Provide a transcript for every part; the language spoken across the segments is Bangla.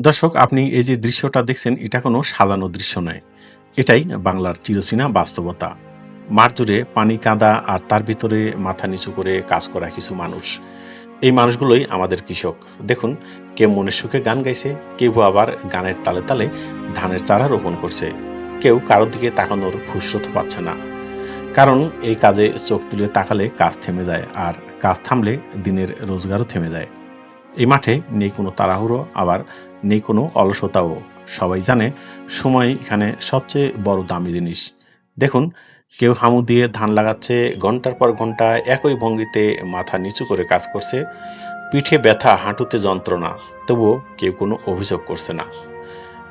দর্শক, আপনি এই যে দৃশ্যটা দেখছেন, এটা কোনো সাজানো দৃশ্য নয়। এটাই বাংলার চিরচেনা বাস্তবতা। মাঠ জুড়ে পানি কাদা আর তার ভিতরে মাথা নিচু করে কাজ করা কিছু মানুষ। এই মানুষগুলোই আমাদের কৃষক। দেখুন, কেউ মনের সুখে গান গাইছে, কেউ আবার গানের তালে তালে ধানের চারা রোপণ করছে। কেউ কারোর দিকে তাকানোর ফুসরত পাচ্ছে না। কারণ এই কাজে চোখ তুলে তাকালে কাজ থেমে যায় আর কাজ থামলে দিনের রোজগারও থেমে যায়। এই মাঠে নেই কোনো তাড়াহুড়ো, আবার নেই কোনো অলসতাও। সবাই জানে সময় এখানে সবচেয়ে বড় দামি জিনিস। দেখুন, কেউ হামু দিয়ে ধান লাগাচ্ছে, ঘণ্টার পর ঘণ্টা একই ভঙ্গিতে মাথা নিচু করে কাজ করছে, পিঠে ব্যথা, হাঁটুতে যন্ত্রণা, তবুও কেউ কোনো অভিযোগ করছে না।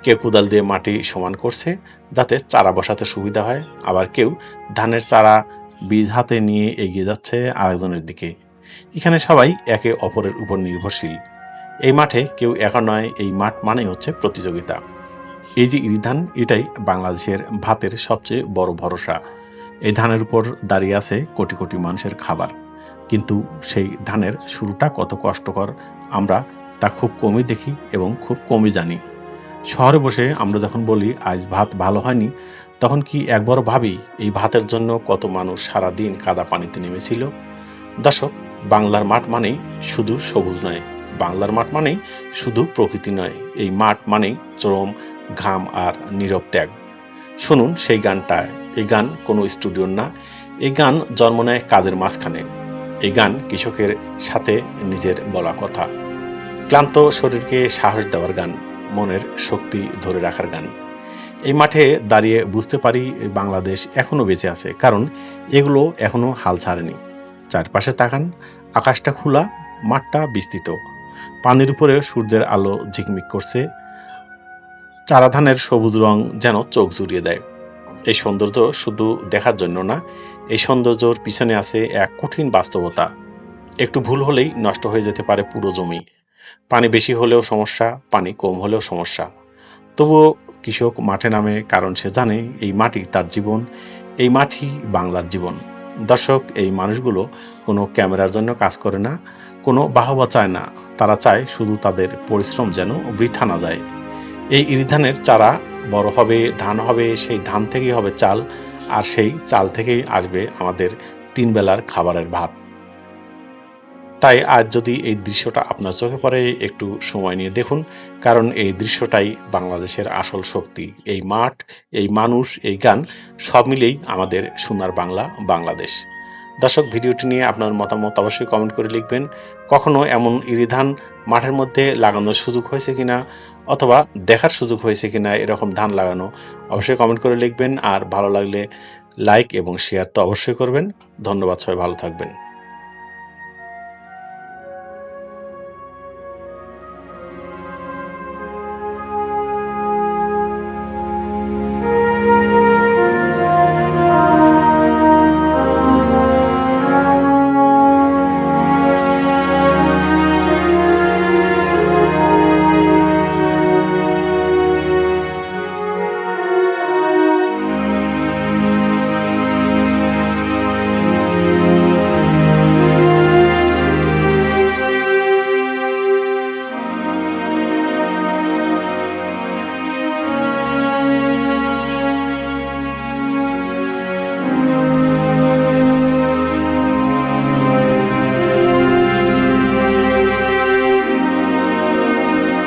কেউ কোদাল দিয়ে মাটি সমান করছে, যাতে চারা বসাতে সুবিধা হয়, আবার কেউ ধানের চারা বীজ হাতে নিয়ে এগিয়ে যাচ্ছে আরেকজনের দিকে। এখানে সবাই একে অপরের উপর নির্ভরশীল। এই মাঠে কেউ একা নয়, এই মাঠ মানে হচ্ছে প্রতিযোগিতা। এই যে ইরি ধান এটাই বাংলাদেশের ভাতের সবচেয়ে বড় ভরসা। এই ধানের উপর দাঁড়িয়ে আছে কোটি কোটি মানুষের খাবার। কিন্তু সেই ধানের শুরুটা কত কষ্টকর, আমরা তা খুব কমই দেখি এবং খুব কমই জানি। শহরে বসে আমরা যখন বলি, আজ ভাত ভালো হয়নি, তখন কি একবার ভাবি, এই ভাতের জন্য কত মানুষ সারা দিন কাদা পানিতে নেমেছিল? দর্শক বাংলার মাঠ মানেই শুধু সবুজ নয়। বাংলার মাঠ মানেই শুধু প্রকৃতি নয়। এই মাঠ মানেই চরম, ঘাম আর নীরব ত্যাগ। শুনুন সেই গানটা। এই গান কোনো স্টুডিওর না। এই গান জন্ম নেয় কাদের মাঝখানে? এই গান কৃষকের সাথে নিজের বলা কথা। ক্লান্ত শরীরকে সাহস দেওয়ার গান, মনের শক্তি ধরে রাখার গান। এই মাঠে দাঁড়িয়ে বুঝতে পারি বাংলাদেশ এখনও বেঁচে আছে, কারণ এগুলো এখনও হাল ছাড়েনি। চারপাশে তাকান, আকাশটা খোলা, মাঠটা বিস্তৃত। পানির উপরে সূর্যের আলো ঝিকমিক করছে। চারা ধানের সবুজ রং যেন চোখ জুড়িয়ে দেয়। এই সৌন্দর্য শুধু দেখার জন্য না, এই সৌন্দর্যর পিছনে আছে এক কঠিন বাস্তবতা। একটু ভুল হলেই নষ্ট হয়ে যেতে পারে পুরো জমি। পানি বেশি হলেও সমস্যা, পানি কম হলেও সমস্যা। তবুও কৃষক মাঠে নামে কারণ সে জানে, এই মাটি তার জীবন, এই মাটি বাংলার জীবন। দর্শক, এই মানুষগুলো কোনো ক্যামেরার জন্য কাজ করে না, কোনো বাহবা চায় না। তারা চায় শুধু তাদের পরিশ্রম যেন বৃথা না যায়। এই ইরিধানের চারা বড় হবে, ধান হবে, সেই ধান থেকেই হবে চাল, আর সেই চাল থেকেই আসবে আমাদের তিন বেলার খাবারের ভাত। তাই আজ যদি এই দৃশ্যটা আপনার চোখে পড়ে, একটু সময় নিয়ে দেখুন, কারণ এই দৃশ্যটাই বাংলাদেশের আসল শক্তি। এই মাঠ, এই মানুষ, এই গান, সব মিলেই আমাদের সোনার বাংলা, বাংলাদেশ। দর্শক, ভিডিওটি নিয়ে আপনার মতামত অবশ্যই কমেন্ট করে লিখবেন। কখনো এমন ইরিধান মাঠের মধ্যে লাগানোর সুযোগ হয়েছে কিনা, অথবা দেখার সুযোগ হয়েছে কিনা, এরকম ধান লাগানো, অবশ্যই কমেন্ট করে লিখবেন। আর ভালো লাগলে লাইক এবং শেয়ার তো অবশ্যই করবেন। ধন্যবাদ সবাই, ভালো থাকবেন।